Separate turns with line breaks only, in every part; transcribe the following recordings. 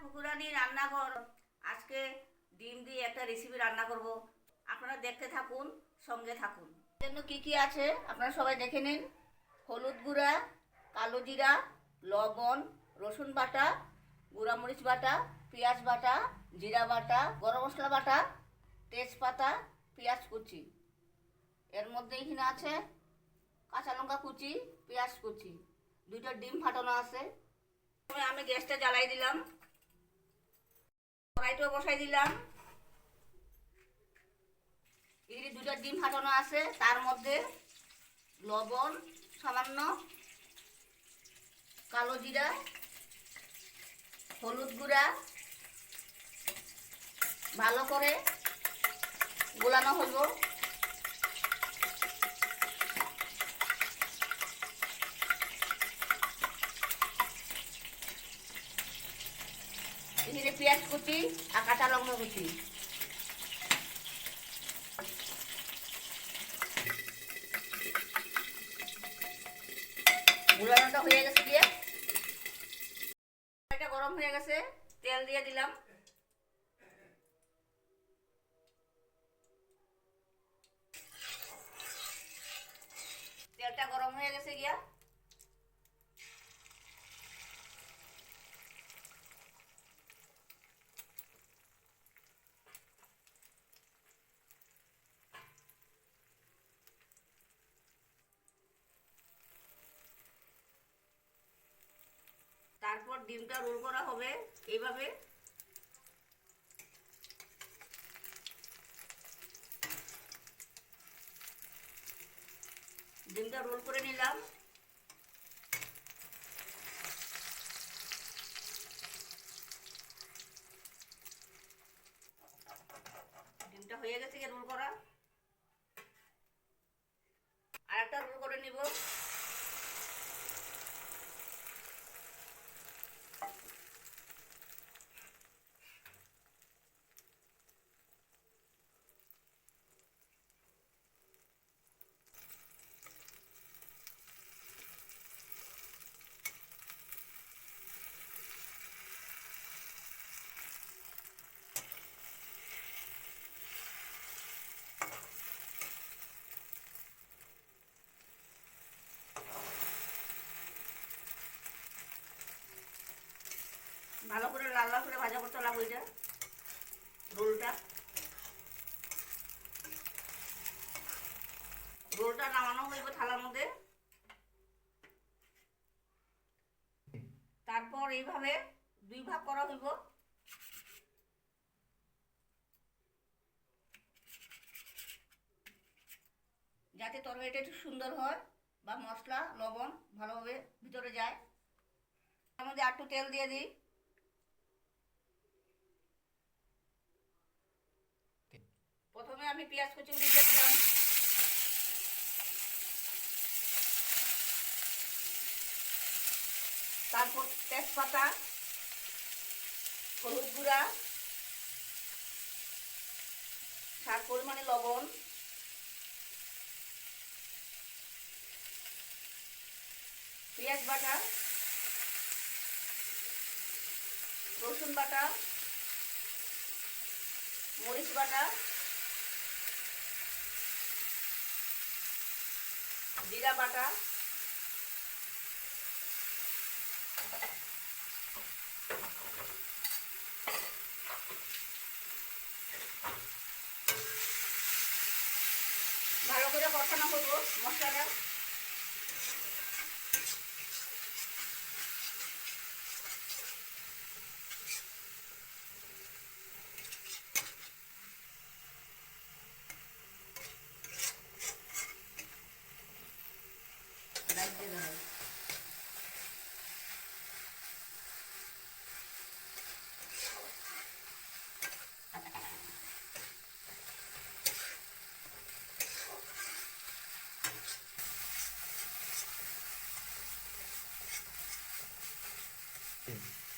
কুকুরানি রান্নাঘর। আজকে ডিম দিয়ে একটা রেসিপি রান্না করব। আপনারা দেখতে থাকুন, সঙ্গে থাকুন। জন্য কি কি আছে? আপনারা সবাই দেখে নিন। হলুদ গুঁড়া, কালো জিরা, লবণ, রসুন বাটা, গুঁড়ামরিচ বাটা, পেঁয়াজ বাটা, জিরা বাটা, গরম মশলা বাটা, তেজপাতা, পেঁয়াজ কুচি। এর মধ্যে এখানে আছে কাঁচা লঙ্কা কুচি, পেঁয়াজ কুচি। দুইটা ডিম ফাটানো আছে। আমি গ্যাসটা জ্বালাই দিলাম। কড়াইটাও বসাই দিলাম। এগুলি দুটো ডিম ফাটানো আছে, তার মধ্যে লবণ, সামান্য কালো জিরা, হলুদ গুঁড়া, ভালো করে গোলানো হলো এখানে পেঁয়াজ কুচি আর কাঁচা লঙ্কা কুচি। হয়ে গেছে, তেল দিয়ে দিলাম। তেলটা গরম হয়ে গেছে গিয়া। তারপর ডিমটা রোল করা হবে এইভাবে। ডিমটা রোল করে নিলাম। ডিমটা হয়ে গেছে রোল করা। আর একটা রোল করে নিব ভালো করে লাল করে ভাজা করতে লাগবে এটা রোলটা। রোলটা নামানো হইব থালার মধ্যে। তারপর এইভাবে দুই ভাগ করা হইব। যাতে তরকারিটা একটু সুন্দর হয় বা মশলা, লবণ ভালোভাবে ভিতরে যায়। তার মধ্যে একটু তেল দিয়ে দিই। প্রথমে আমি পেঁয়াজ কুচি দিয়ে দিলাম। তারপর তেজপাতা, হলুদ গুঁড়া, সার পরিমাণে লবণ, পেঁয়াজ বাটা, রসুন বাটা, মরিচ বাটা জিরা বাটা। ভালো করে কষানো করব মশলাটা লাইট দিয়ে দেবো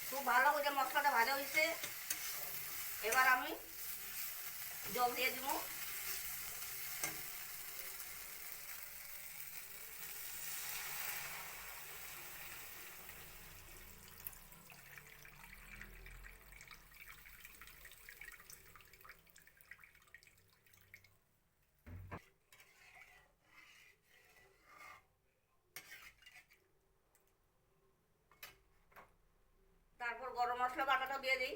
খুব ভালো করে মশলাটা ভাজা হয়েছে। এবার আমি জল দিয়ে দিব। দিয়ে দিই।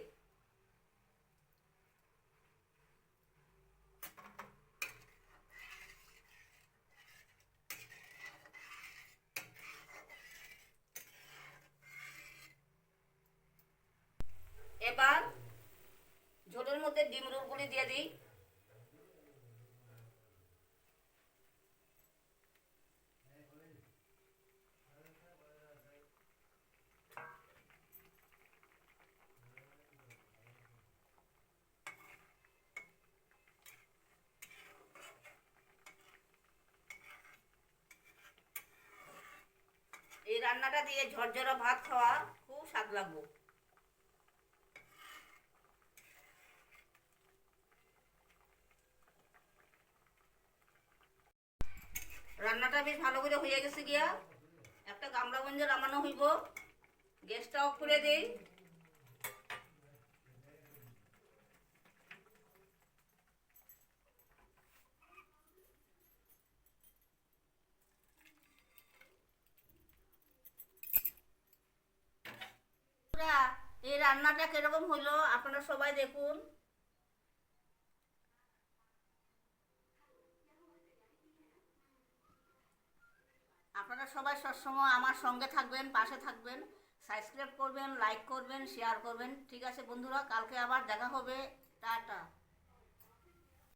এবার ঝোলের মধ্যে ডিম রুলগুলি দিয়ে দিই। রান্নাটা দিয়ে ঝরঝরা ভাত খাওয়া খুব স্বাদ লাগবো। রান্নাটা বেশ ভালো করে হয়ে গেছে গিয়া। একটা গামলা গঞ্জ নামানো হইব। গ্যাসটা খুলে দেই বন্ধুরা, এই রান্নাটা কীরকম হইল? আপনারা সবাই দেখুন। আপনারা সবাই সবসময় আমার সঙ্গে থাকবেন, পাশে থাকবেন, সাবস্ক্রাইব করবেন, লাইক করবেন শেয়ার করবেন। ঠিক আছে বন্ধুরা, কালকে আবার দেখা হবে। টাটা।